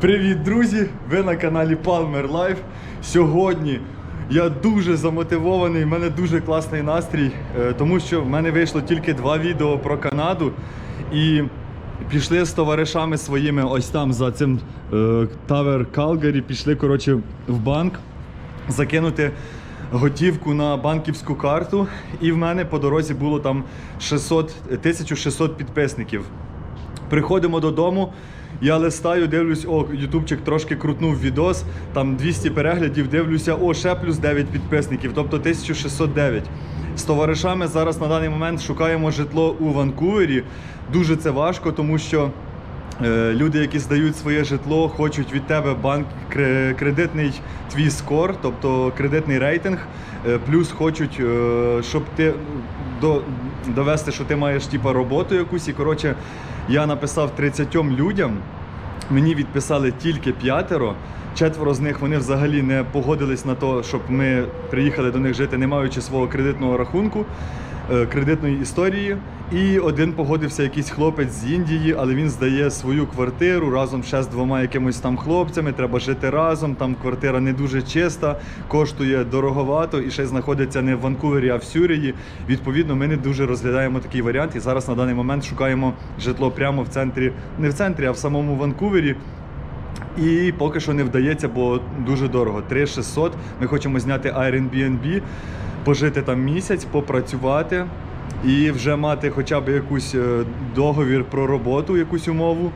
Привіт, друзі! Ви на каналі Palmer Life. Сьогодні я дуже замотивований, в мене дуже класний настрій, е, тому що в мене вийшло тільки два відео про Канаду. І пішли з товаришами своїми ось там за цим Tower Calgary, пішли коротше, в банк закинути готівку на банківську карту. І в мене по дорозі було там 600, 1600 підписників. Приходимо додому. Я листаю, дивлюсь, о, ютубчик трошки крутнув відос, там 200 переглядів, дивлюся, о, ще плюс 9 підписників, тобто 1609. З товаришами зараз на даний момент шукаємо житло у Ванкувері. Дуже це важко, тому що люди, які здають своє житло, хочуть від тебе банк кредитний твій скор, тобто кредитний рейтинг, е, плюс хочуть, е, щоб ти до, довести, що ти маєш типа, роботу якусь. І коротше, я написав 30 людям. Мені відписали тільки п'ятеро. Четверо з них вони взагалі не погодились на те, щоб ми приїхали до них жити, не маючи свого кредитного рахунку, е, кредитної історії. І один погодився якийсь хлопець з Індії, але він здає свою квартиру разом ще з двома якимось там хлопцями. Треба жити разом. Там квартира не дуже чиста, коштує дороговато і ще знаходиться не в Ванкувері, а в Сюрії. Відповідно, ми не дуже розглядаємо такий варіант. І зараз на даний момент шукаємо житло прямо в центрі, не в центрі, а в самому Ванкувері. І поки що не вдається, бо дуже дорого. 3600. Ми хочемо зняти Airbnb, пожити там місяць, попрацювати і вже мати хоча б якусь е, договір про роботу, якусь умову.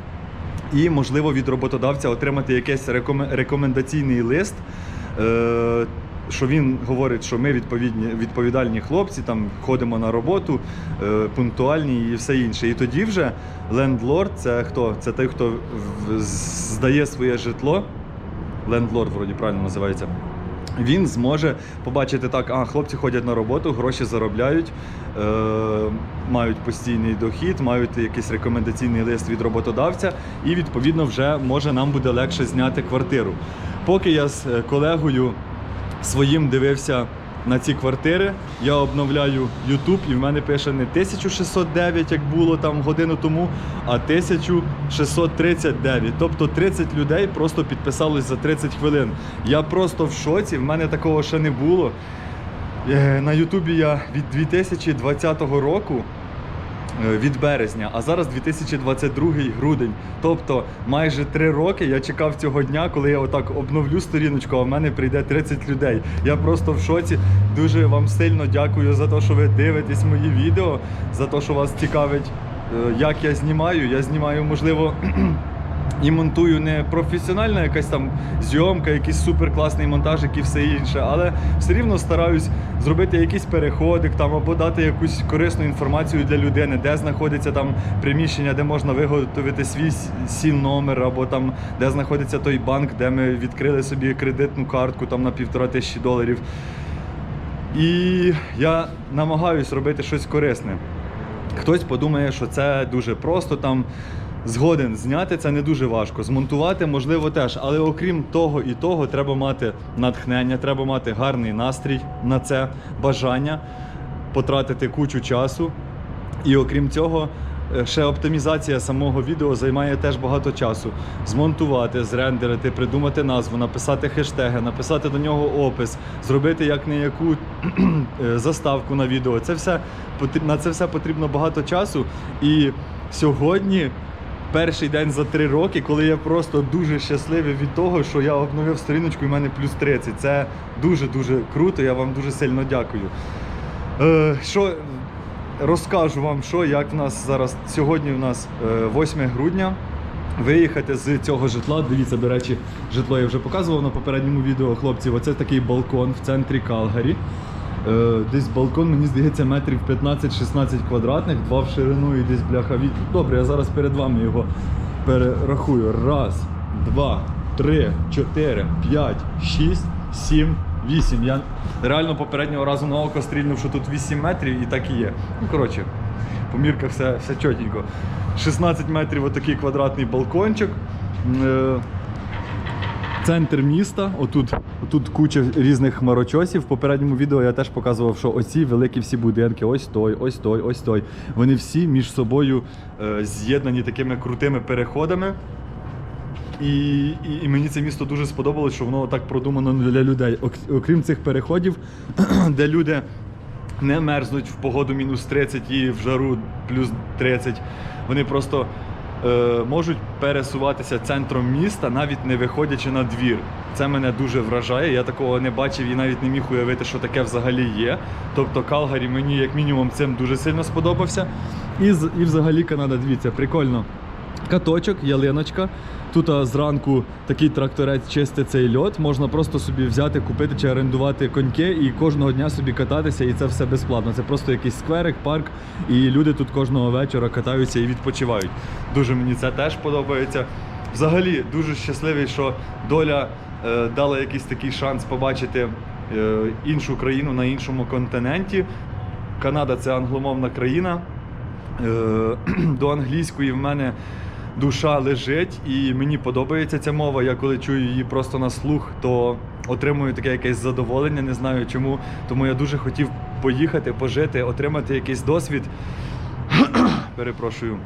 І, можливо, від роботодавця отримати якийсь рекомендаційний лист. Е- що він говорить, що ми відповідні відповідальні хлопці, там ходимо на роботу, е, пунктуальні і все інше. І тоді вже лендлорд це хто? Це той, хто здає своє житло. Лендлорд, вроді правильно називається. Він зможе побачити так, а хлопці ходять на роботу, гроші заробляють, е, мають постійний дохід, мають якийсь рекомендаційний лист від роботодавця, і відповідно вже може нам буде легше зняти квартиру. Поки я з е, колегою своїм дивився на ці квартири. Я обновляю YouTube і в мене пише не 1609, як було там годину тому, а 1639. Тобто 30 людей просто підписалось за 30 хвилин. Я просто в шоці, в мене такого ще не було. Е, На Ютубі я від 2020 року. Е, Від березня, а зараз 2022 грудень. Тобто майже три роки я чекав цього дня, коли я отак обновлю сторіночку, а в мене прийде 30 людей. Я просто в шоці. Дуже вам сильно дякую за те, що ви дивитесь мої відео, за те, що вас цікавить, е, як я знімаю. Я знімаю, можливо. І монтую не професіональна якась там зйомка, якийсь суперкласний монтаж, і все інше, але все рівно стараюсь зробити якийсь переходик там або дати якусь корисну інформацію для людини, де знаходиться там приміщення, де можна виготовити свій сін номер, або там де знаходиться той банк, де ми відкрили собі кредитну картку там на півтора тисячі доларів. І я намагаюсь робити щось корисне. Хтось подумає, що це дуже просто там. Згоден зняти це не дуже важко. Змонтувати можливо теж, але окрім того і того, треба мати натхнення, треба мати гарний настрій на це, бажання потратити кучу часу. І окрім цього, е, ще оптимізація самого відео займає теж багато часу. Змонтувати, зрендерити, придумати назву, написати хештеги, написати до нього опис, зробити як не яку е, заставку на відео. Це все на це все потрібно багато часу. І сьогодні. Перший день за три роки, коли я просто дуже щасливий від того, що я обновив сторіночку і в мене плюс 30. Це дуже-дуже круто, я вам дуже сильно дякую. Е, що розкажу вам, що як в нас зараз сьогодні. У нас е, 8 грудня. Виїхати з цього житла. Дивіться, до речі, житло я вже показував на попередньому відео хлопців. Оце такий балкон в центрі Калгарі. Е, Десь балкон, мені здається, метрів 15-16 квадратних, два в ширину і десь бляха від. Добре, я зараз перед вами його перерахую. Раз, два, три, чотири, п'ять, шість, сім, вісім. Я реально попереднього разу на око стрільнув, що тут 8 метрів і так і є. Ну, коротше, по мірках все, все чотенько. 16 метрів отакий квадратний балкончик. Центр міста, отут, отут куча різних хмарочосів. В попередньому відео я теж показував, що оці великі всі будинки, ось той, ось той, ось той. Вони всі між собою е, з'єднані такими крутими переходами. І, і, і мені це місто дуже сподобалось, що воно так продумано для людей. Окрім цих переходів, де люди не мерзнуть в погоду мінус 30 і в жару плюс 30. Вони просто можуть пересуватися центром міста, навіть не виходячи на двір. Це мене дуже вражає. Я такого не бачив і навіть не міг уявити, що таке взагалі є. Тобто Калгарі мені як мінімум цим дуже сильно сподобався. І, і взагалі Канада, дивіться, прикольно. Каточок, ялиночка. Тут зранку такий тракторець чистить цей льот. Можна просто собі взяти, купити чи орендувати коньки і кожного дня собі кататися, і це все безплатно. Це просто якийсь скверик, парк, і люди тут кожного вечора катаються і відпочивають. Дуже мені це теж подобається. Взагалі дуже щасливий, що доля е, дала якийсь такий шанс побачити е, іншу країну на іншому континенті. Канада це англомовна країна. Е, до англійської в мене душа лежить, і мені подобається ця мова. Я коли чую її просто на слух, то отримую таке якесь задоволення, не знаю чому. Тому я дуже хотів поїхати, пожити, отримати якийсь досвід. Перепрошую.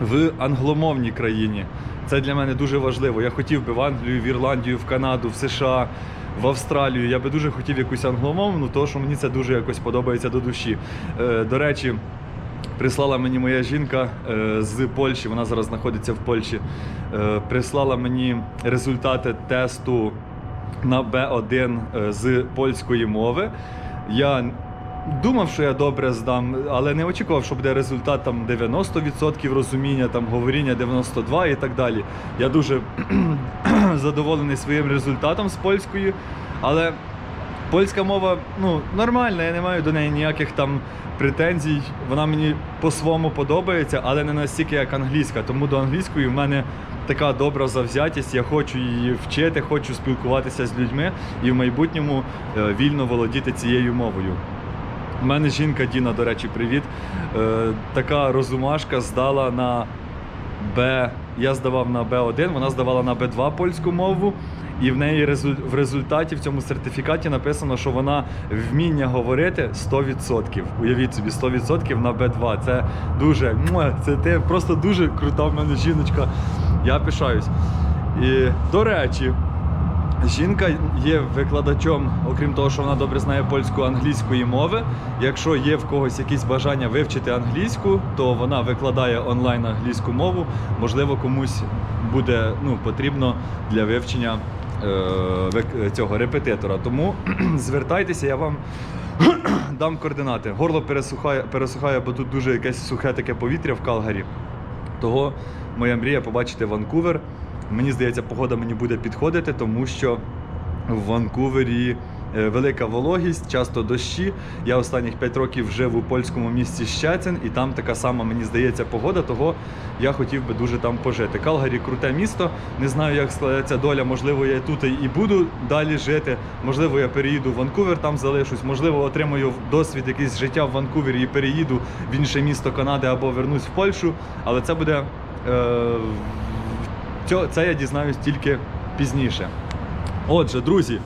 В англомовній країні. Це для мене дуже важливо. Я хотів би в Англію, в Ірландію, в Канаду, в США, в Австралію. Я би дуже хотів якусь англомовну, тому що мені це дуже якось подобається до душі. Е, до речі, Прислала мені моя жінка е, з Польщі, вона зараз знаходиться в Польщі. Е, прислала мені результати тесту на B1 е, з польської мови. Я думав, що я добре здам, але не очікував, що буде результат там 90% розуміння, там говоріння 92% і так далі. Я дуже задоволений своїм результатом з польської, але Польська мова ну, нормальна, я не маю до неї ніяких там претензій. Вона мені по-своєму подобається, але не настільки як англійська. Тому до англійської в мене така добра завзятість. Я хочу її вчити, хочу спілкуватися з людьми і в майбутньому е, вільно володіти цією мовою. У мене жінка Діна, до речі, привіт. Е, така розумашка здала на Б. Я здавав на Б1, вона здавала на Б2 польську мову. І в неї в результаті в цьому сертифікаті написано, що вона вміння говорити 100%. Уявіть собі, 100% на Б2. Це дуже це ти просто дуже крута в мене жіночка. Я пишаюсь. І до речі, Жінка є викладачом, окрім того, що вона добре знає польську англійської мови. Якщо є в когось якісь бажання вивчити англійську, то вона викладає онлайн англійську мову. Можливо, комусь буде ну, потрібно для вивчення цього репетитора. Тому звертайтеся, я вам дам координати. Горло пересухає, пересухає, бо тут дуже якесь сухе таке повітря в Калгарі. Того моя мрія побачити Ванкувер. Мені здається, погода мені буде підходити, тому що в Ванкувері е, велика вологість, часто дощі. Я останніх 5 років жив у польському місті Щецин, і там така сама, мені здається, погода, того я хотів би дуже там пожити. Калгарі круте місто. Не знаю, як складеться доля. Можливо, я тут і буду далі жити. Можливо, я переїду в Ванкувер, там залишусь. Можливо, отримаю досвід якийсь життя в Ванкувері і переїду в інше місто Канади або вернусь в Польщу. Але це буде. Е, Це я дізнаюсь тільки пізніше. Отже, друзі,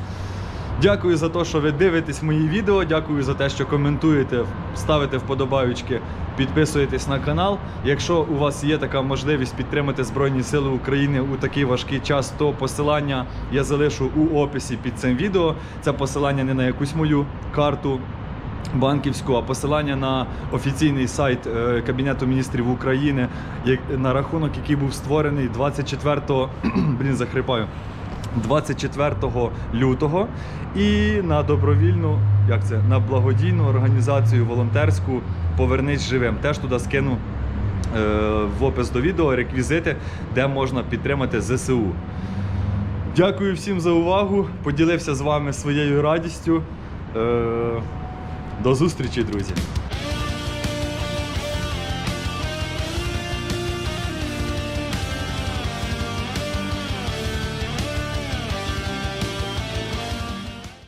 дякую за те, що ви дивитесь мої відео. Дякую за те, що коментуєте, ставите вподобаючки, підписуєтесь на канал. Якщо у вас є така можливість підтримати Збройні Сили України у такий важкий час, то посилання я залишу у описі під цим відео. Це посилання не на якусь мою карту банківську, а посилання на офіційний сайт е, Кабінету міністрів України, на рахунок, який був створений 24 блін, захрипаю. 24 лютого і на добровільну, як це, на благодійну організацію волонтерську Повернись живим. Теж туди скину е, в опис до відео реквізити, де можна підтримати ЗСУ. Дякую всім за увагу. Поділився з вами своєю радістю. Е, до зустрічі, друзі!